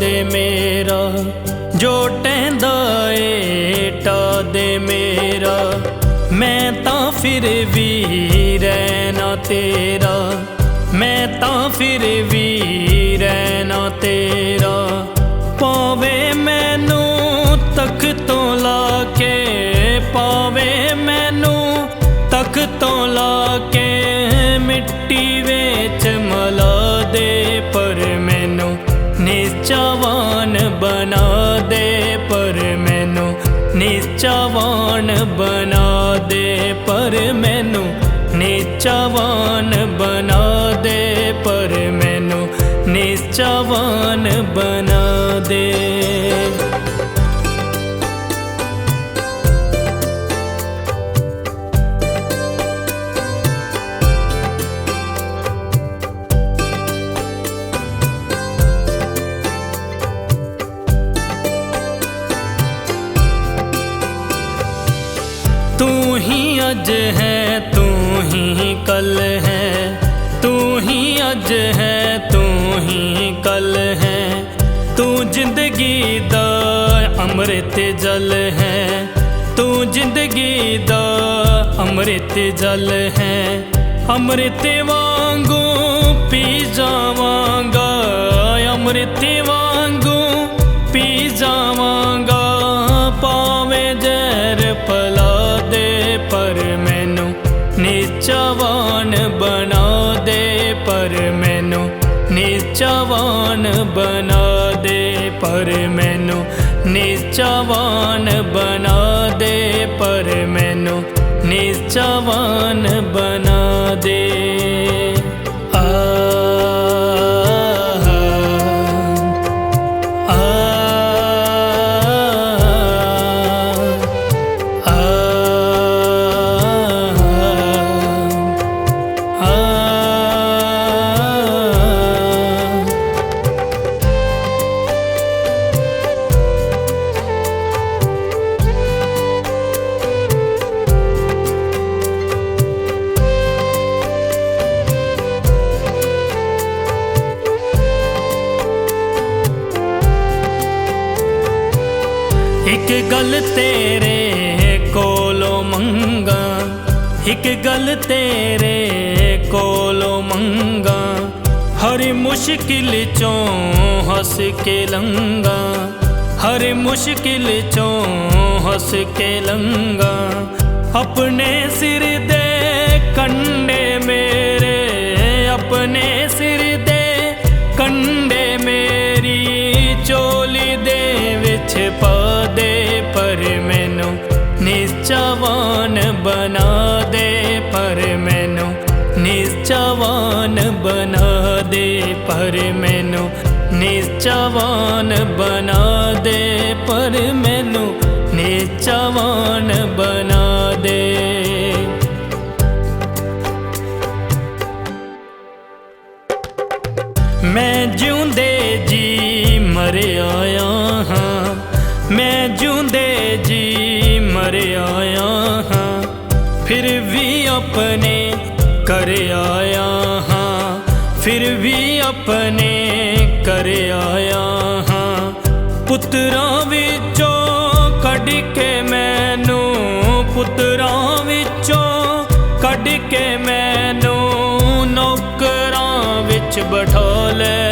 ਦੇ ਮੇਰਾ ਜੋ ਟੈਂਦਾ ਏ ਟਾ ਦੇ ਮੇਰਾ। ਮੈਂ ਤਾਂ ਫਿਰ ਵੀ ਰਹਿਣਾ ਤੇਰਾ, ਮੈਂ ਤਾਂ ਫਿਰ ਵੀ ਰਹਿਣਾ ਤੇਰਾ। ਪਾਵੇ ਮੈਨੂੰ ਤੱਕ ਤੋਂ ਲਾ ਕੇ, ਪਾਵੇ ਮੈਨੂੰ ਤੱਕ ਤੋਂ ਲਾ ਕੇ ਮਿੱਟੀ ਵਿੱਚ ਨਿਚਾਵਾਨ ਬਣਾ ਦੇ ਪਰ ਮੈਨੂੰ ਨਿਚਾਵਾਨ ਬਣਾ ਦੇ ਪਰ ਮੈਨੂੰ ਨਿਚਾਵਾਨ ਬਣਾ ਦੇ। ਅੱਜ ਹੈ, ਤੂੰ ਹੀ ਕੱਲ ਹੈ। ਤੂੰ ਹੀ ਅੱਜ ਹੈ, ਤੂੰ ਹੀ ਕੱਲ ਹੈ। ਤੂੰ ਜ਼ਿੰਦਗੀ ਦਾ ਅੰਮ੍ਰਿਤ ਜਲ ਹੈ। ਤੂੰ ਜ਼ਿੰਦਗੀ ਦਾ ਅੰਮ੍ਰਿਤ ਜਲ ਹੈ। ਅੰਮ੍ਰਿਤ ਵਾਂਗੂ ਪੀ ਜਾਵਾਂਗਾ, ਅੰਮ੍ਰਿਤ ਵਾਂਗੂ ਨੀਚਾਵਾਨ ਬਣਾ ਦੇ ਪਰ ਮੈਨੂੰ ਨੀਚਾਵਾਨ ਬਣਾ ਦੇ ਪਰ ਮੈਨੂੰ ਨੀਚਾਵਾਨ ਬਣਾ ਦੇ। ਇੱਕ ਗੱਲ ਤੇਰੇ ਕੋਲੋਂ ਮੰਗਾ, ਇੱਕ ਗੱਲ ਤੇਰੇ ਕੋਲੋਂ ਮੰਗਾ। ਹਰ ਮੁਸ਼ਕਿਲ ਚੋਂ ਹੱਸ ਕੇ ਲੰਗਾ ਹਰ ਮੁਸ਼ਕਿਲ ਚੋਂ ਹੱਸ ਕੇ ਲੰਗਾ ਆਪਣੇ ਸਿਰ ਦੇ ਦੇ ਪਰ ਮੈਨੂੰ ਨਿਚਾਵਾਨ ਬਣਾ ਦੇ। ਪਰ ਮੈਨੂੰ ਨਿਚਾਵਾਨ ਬਣਾ ਦੇ। ਮੈਂ ਜਿਉਂਦੇ ਜੀ ਮਰਿਆ ਹਾਂ। ਮੈਂ ਜਿਉਂਦੇ ਜੀ ਮਰਿਆ ਹਾਂ। ਫਿਰ ਵੀ ਆਪਣੇ ਕਰ ਆਇਆ ਫਿਰ ਵੀ ਆਪਣੇ ਕਰ ਆਇਆ ਹਾਂ ਪੁੱਤਰਾਂ ਵਿੱਚੋਂ ਕੱਢ ਕੇ ਮੈਨੂੰ ਪੁੱਤਰਾਂ ਵਿੱਚੋਂ ਕੱਢ ਕੇ ਮੈਨੂੰ ਨੌਕਰਾਂ ਵਿੱਚ ਬਿਠਾ ਲੈ